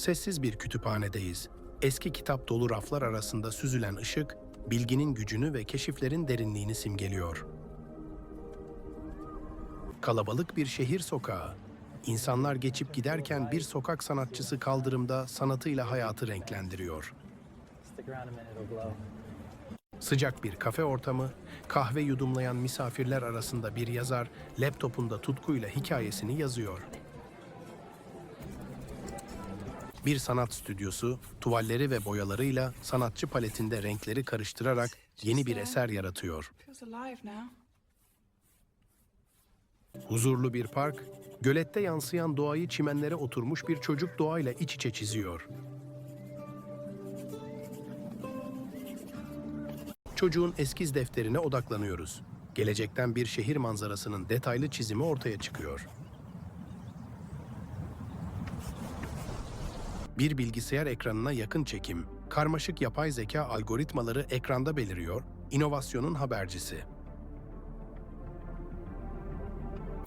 Sessiz bir kütüphanedeyiz. Eski kitap dolu raflar arasında süzülen ışık, bilginin gücünü ve keşiflerin derinliğini simgeliyor. Kalabalık bir şehir sokağı. İnsanlar geçip giderken bir sokak sanatçısı kaldırımda sanatıyla hayatı renklendiriyor. Sıcak bir kafe ortamı, kahve yudumlayan misafirler arasında bir yazar laptopunda tutkuyla hikayesini yazıyor. Bir sanat stüdyosu, tuvalleri ve boyalarıyla sanatçı paletinde renkleri karıştırarak yeni bir eser yaratıyor. Huzurlu bir park, gölette yansıyan doğayı çimenlere oturmuş bir çocuk doğayla iç içe çiziyor. Çocuğun eskiz defterine odaklanıyoruz. Gelecekten bir şehir manzarasının detaylı çizimi ortaya çıkıyor. Bir bilgisayar ekranına yakın çekim, karmaşık yapay zeka algoritmaları ekranda beliriyor, inovasyonun habercisi.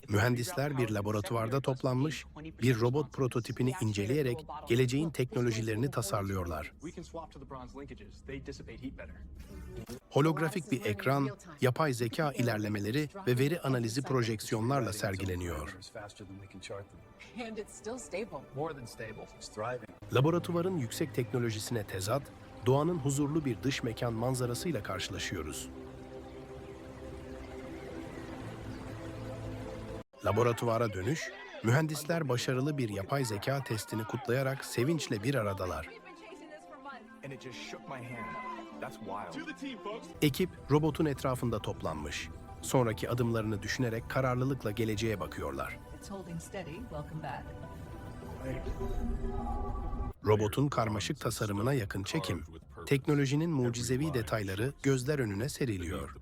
Mühendisler bir laboratuvarda toplanmış, bir robot prototipini inceleyerek geleceğin teknolojilerini tasarlıyorlar. Holografik bir ekran, yapay zeka ilerlemeleri ve veri analizi projeksiyonlarla sergileniyor. Laboratuvarın yüksek teknolojisine tezat, doğanın huzurlu bir dış mekan manzarasıyla karşılaşıyoruz. Laboratuvara dönüş, mühendisler başarılı bir yapay zeka testini kutlayarak sevinçle bir aradalar. Ekip robotun etrafında toplanmış. Sonraki adımlarını düşünerek kararlılıkla geleceğe bakıyorlar. Robotun karmaşık tasarımına yakın çekim, teknolojinin mucizevi detayları gözler önüne seriliyor.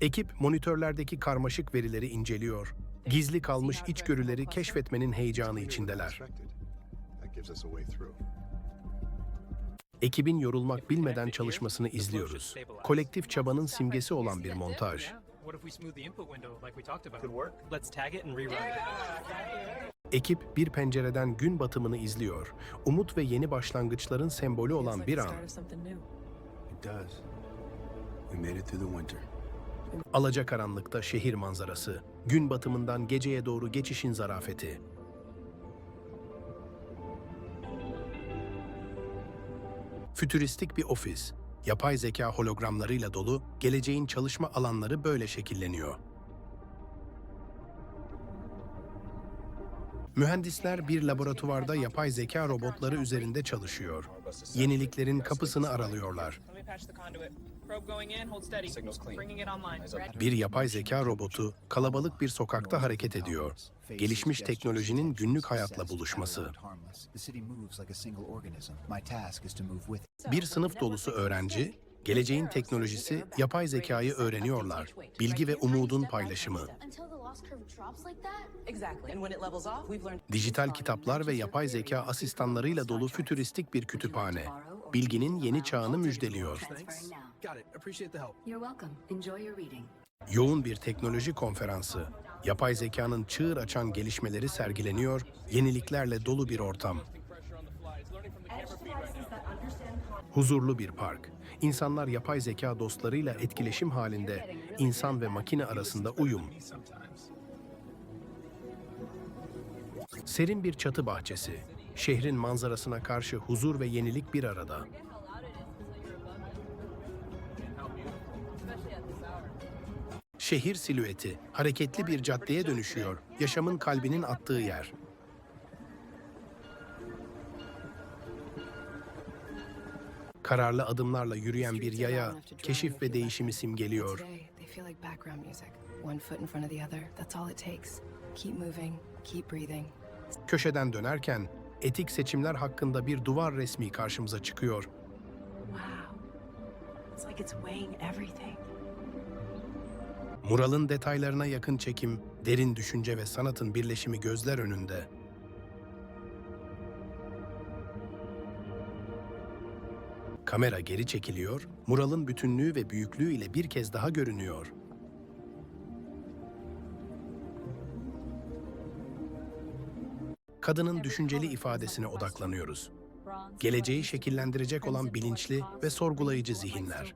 Ekip monitörlerdeki karmaşık verileri inceliyor. Gizli kalmış içgörüleri keşfetmenin heyecanı içindeler. Ekibin yorulmak bilmeden çalışmasını izliyoruz. Kolektif çabanın simgesi olan bir montaj. What if we smooth the input window like we talked about? Could work. Let's tag it and rerun it. Ekip bir pencereden gün batımını izliyor. Umut ve yeni başlangıçların sembolü olan bir an. Start of something new. It does. We made it through the winter. Alacakaranlıkta şehir manzarası, gün batımından geceye doğru geçişin zarafeti. Fütüristik bir ofis, yapay zeka hologramlarıyla dolu, geleceğin çalışma alanları böyle şekilleniyor. Mühendisler bir laboratuvarda yapay zeka robotları üzerinde çalışıyor. Yeniliklerin kapısını aralıyorlar. Bir yapay zeka robotu kalabalık bir sokakta hareket ediyor. Gelişmiş teknolojinin günlük hayatla buluşması. Bir sınıf dolusu öğrenci, geleceğin teknolojisi, yapay zekayı öğreniyorlar. Bilgi ve umudun paylaşımı. Until the loss curve drops like that? Exactly. And when it levels off, we've learned Dijital kitaplar ve yapay zeka asistanlarıyla dolu fütüristik bir kütüphane. Bilginin yeni çağını müjdeliyor. Yoğun bir teknoloji konferansı. Yapay zekanın çığır açan gelişmeleri sergileniyor, yeniliklerle dolu bir ortam. Huzurlu bir park. İnsanlar yapay zeka dostlarıyla etkileşim halinde, insan ve makine arasında uyum. Serin bir çatı bahçesi. Şehrin manzarasına karşı huzur ve yenilik bir arada. Şehir silüeti hareketli bir caddeye dönüşüyor. Yaşamın kalbinin attığı yer. Kararlı adımlarla yürüyen bir yaya keşif ve değişimi simgeliyor. Keep moving, keep breathing. Köşeden dönerken etik seçimler hakkında bir duvar resmi karşımıza çıkıyor. Muralın detaylarına yakın çekim, derin düşünce ve sanatın birleşimi gözler önünde. Kamera geri çekiliyor, muralın bütünlüğü ve büyüklüğü ile bir kez daha görünüyor. Kadının düşünceli ifadesine odaklanıyoruz. Geleceği şekillendirecek olan bilinçli ve sorgulayıcı zihinler.